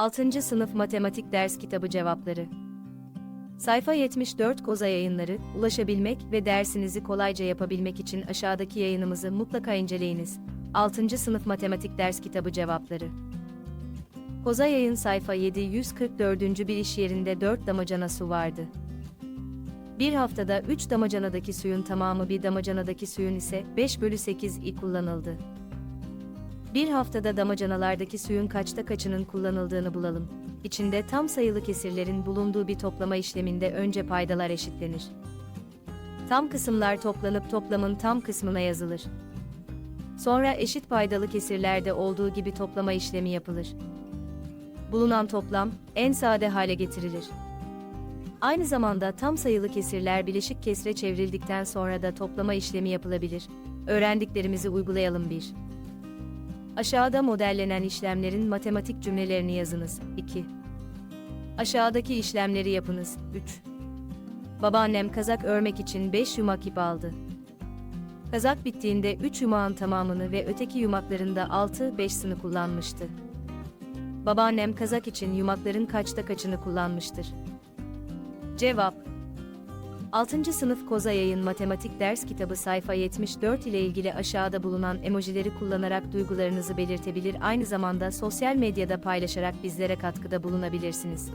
6. Sınıf Matematik Ders Kitabı Cevapları Sayfa 74 Koza Yayınları, ulaşabilmek ve dersinizi kolayca yapabilmek için aşağıdaki yayınımızı mutlaka inceleyiniz. 6. Sınıf Matematik Ders Kitabı Cevapları Koza Yayın sayfa 744. bir iş yerinde 4 damacana su vardı. Bir haftada 3 damacanadaki suyun tamamı bir damacanadaki suyun ise 5 bölü 8 i kullanıldı. Bir haftada damacanalardaki suyun kaçta kaçının kullanıldığını bulalım. İçinde tam sayılı kesirlerin bulunduğu bir toplama işleminde önce paydalar eşitlenir. Tam kısımlar toplanıp toplamın tam kısmına yazılır. Sonra eşit paydalı kesirlerde olduğu gibi toplama işlemi yapılır. Bulunan toplam en sade hale getirilir. Aynı zamanda tam sayılı kesirler bileşik kesre çevrildikten sonra da toplama işlemi yapılabilir. Öğrendiklerimizi uygulayalım 1. Aşağıda modellenen işlemlerin matematik cümlelerini yazınız. 2. Aşağıdaki işlemleri yapınız. 3. Babaannem kazak örmek için 5 yumak ip aldı. Kazak bittiğinde 3 yumağın tamamını ve öteki yumaklarında 6-5'sini kullanmıştı. Babaannem kazak için yumakların kaçta kaçını kullanmıştır? Cevap 6. sınıf Koza Yayın Matematik Ders Kitabı sayfa 74 ile ilgili aşağıda bulunan emojileri kullanarak duygularınızı belirtebilir aynı zamanda sosyal medyada paylaşarak bizlere katkıda bulunabilirsiniz.